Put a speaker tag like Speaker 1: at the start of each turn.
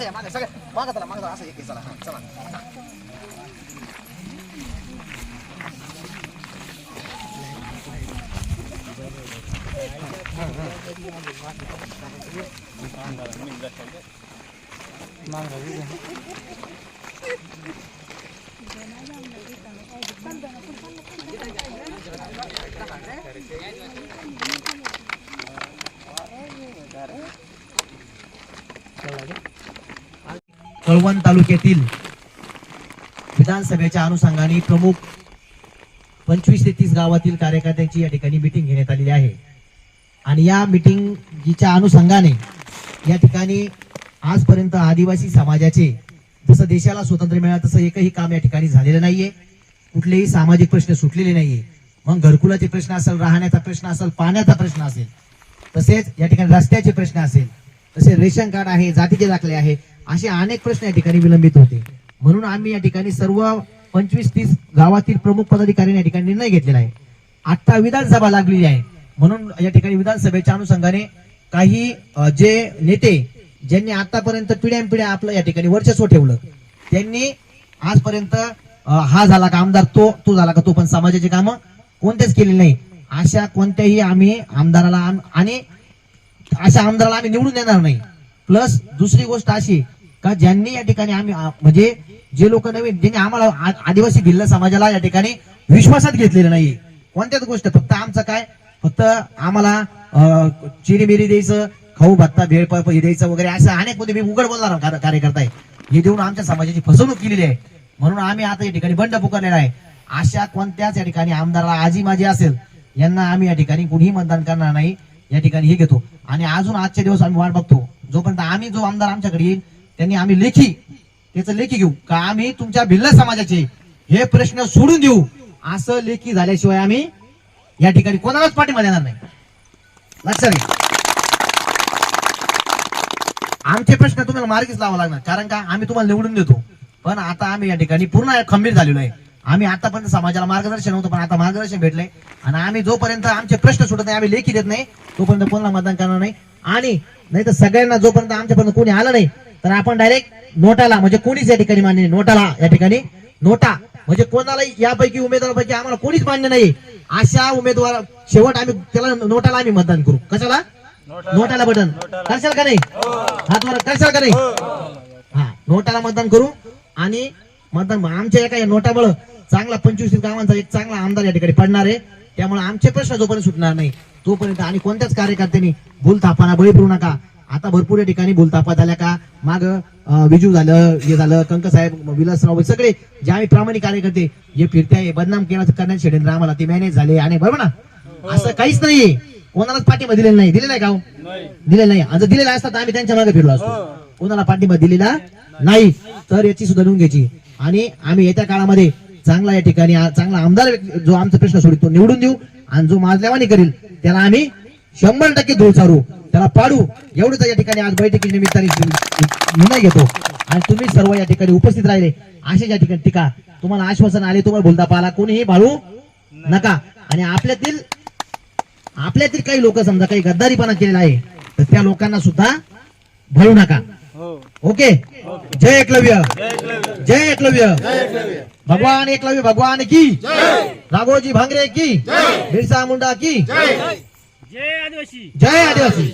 Speaker 1: सगळं मागा चला मागा चला असं एक एक चला हा, चला
Speaker 2: कळवण तालुक्यातील विधानसभेच्या अनुषंगाने प्रमुख पंचवीस ते तीस गावातील कार्यकर्त्यांची या ठिकाणी मिटिंग घेण्यात आलेली आहे. आणि या मिटिंगच्या अनुषंगाने या ठिकाणी आजपर्यंत आदिवासी समाजाचे जसं देशाला स्वातंत्र्य मिळालं तसं एकही काम या ठिकाणी झालेलं नाहीये. कुठलेही सामाजिक प्रश्न सुटलेले नाहीये. मग घरकुलाचे प्रश्न असेल राहण्याचा प्रश्न असेल पाण्याचा प्रश्न असेल तसेच या ठिकाणी रस्त्याचे प्रश्न असेल तसे रेशन कार्ड आहे जातीचे दाखले आहे असे अनेक प्रश्न या ठिकाणी विलंबित होते. म्हणून आम्ही या ठिकाणी सर्व पंचवीस तीस गावातील प्रमुख पदाधिकारी या ठिकाणी निर्णय घेतलेला आहे. आता विधानसभा लागलेली आहे. म्हणून या ठिकाणी विधानसभेच्या अनुषंगाने काही जे नेते ज्यांनी आतापर्यंत पिढ्यान पिढ्या आपलं या ठिकाणी वर्चस्व ठेवलं त्यांनी आजपर्यंत हा झाला का आमदार तो तो झाला का तो पण समाजाची कामं कोणतेच केले नाही. अशा कोणत्याही आम्ही आमदाराला आम- आणि अशा आमदाराला आम्ही निवडून देणार नाही. प्लस दुसरी गोष्ट अशी का ज्यांनी या ठिकाणी आम्ही म्हणजे जे लोक नवीन ज्यांनी आम्हाला आदिवासी भिल्ल समाजाला या ठिकाणी विश्वासात घेतलेलं नाही. कोणत्याच गोष्ट फक्त आमचं काय? फक्त आम्हाला अं, चिरीमिरी द्यायचं खाऊ भत्ता भेळ हे द्यायचं वगैरे असं अनेकमध्ये मी उघड बोलणार कार्यकर्ता आहे. हे देऊन आमच्या समाजाची फसवणूक केलेली आहे. म्हणून आम्ही आता या ठिकाणी बंड पुकारलेला आहे. अशा कोणत्याच या ठिकाणी आमदाराला आजी माझी असेल यांना आम्ही या ठिकाणी कुणीही मतदान करणार नाही. या ठिकाणी हे घेतो. आणि अजून आजचे दिवस आम्ही वाट बघतो. जोपर्यंत आम्ही जो आमदार आमच्याकडे येईल त्यांनी आम्ही लेखी त्याचं लेखी घेऊ. का आम्ही तुमच्या भिल्ल समाजाचे हे प्रश्न सोडून देऊ? असं लेखी झाल्याशिवाय आम्ही या ठिकाणी कोणालाच पाठिंबा देणार नाही. लक्षात घ्या. आमचे प्रश्न तुम्हाला मार्गीच लावा लागणार. कारण का? आम्ही तुम्हाला निवडून देतो. पण आता आम्ही या ठिकाणी पूर्ण खंबीर झालेलो आहे. आम्ही आतापर्यंत समाजाला मार्गदर्शन होतं पण आता मार्गदर्शन भेटलंय. आणि आम्ही जोपर्यंत आमचे प्रश्न सुटत नाही आम्ही लेखी देत नाही तोपर्यंत कोणाला मतदान करणार नाही. आणि नाही तर सगळ्यांना जोपर्यंत आमच्यापर्यंत कोणी आलं नाही तर आपण डायरेक्ट नोटाला म्हणजे कोणीच या ठिकाणी मान्य नाही. नोटाला या ठिकाणी नोटा. म्हणजे कोणाला यापैकी उमेदवारापैकी आम्हाला कोणीच मान्य नाही. अशा उमेदवार शेवट आम्ही त्याला नोटाला आम्ही मतदान करू. कशाला? नोटाला. बटन. करशाल का नाही? हात वर. करशाल का नाही? हा. नोटाला मतदान करू. आणि मतदान आमच्या एका नोटामुळं चांगला पंचवीस गावांचा एक चांगला आमदार या ठिकाणी पडणार आहे. त्यामुळे आमचे प्रश्न जोपर्यंत सुटणार नाही तोपर्यंत आणि कोणत्याच कार्यकर्त्यांनी भूलथापाना बळी पडू नका. आता भरपूर या ठिकाणी भूलथापा झाल्या का? माग विजू झालं हे झालं कंक साहेब विलासराव सगळे जे आम्ही प्रामाणिक कार्यकर्ते जे फिरते आहे बदनाम केला करण्याचे षडयंत्र आम्हाला ते मॅनेज झाले आणि बरोबर ना? असं काहीच नाहीये. कोणालाच पाठिंबा दिलेला नाही. दिलेला आहे का हो? दिलेला नाही. आणि दिलेला असता तर आम्ही त्यांच्या मागे फिरलो असतो. कोणाला पाठिंबा दिलेला नाही. तर याची सुद्धा नोंद घ्यायची. आणि आम्ही येत्या काळामध्ये चांगला या ठिकाणी चांगला आमदार जो आमचा प्रश्न सोडित तो निवडून देऊ आणि जो माजल्यावानी करेल त्याला आम्ही शंभर टक्के धूळ चारू त्याला पाडू. एवढंच या ठिकाणी आज बैठकी निमित्ताने निर्णय घेतो. आणि तुम्ही सर्व या ठिकाणी उपस्थित राहिले. असे या ठिकाणी टीका. तुम्हाला आश्वासन आले तुम्हाला बोलता पाहिला. कोणीही भाळू नका. आणि आपल्यातील आपल्यातील काही लोक समजा काही गद्दारीपणा केलेला आहे तर त्या लोकांना सुद्धा भरू नका. ओके? जय एकलव्य. जय एकलव्य. भगवान एकलव्य भगवान की। राघोजी भांगरे की। बिरसा मुंडा की।
Speaker 3: जय आदिवासी।
Speaker 2: जय आदिवासी।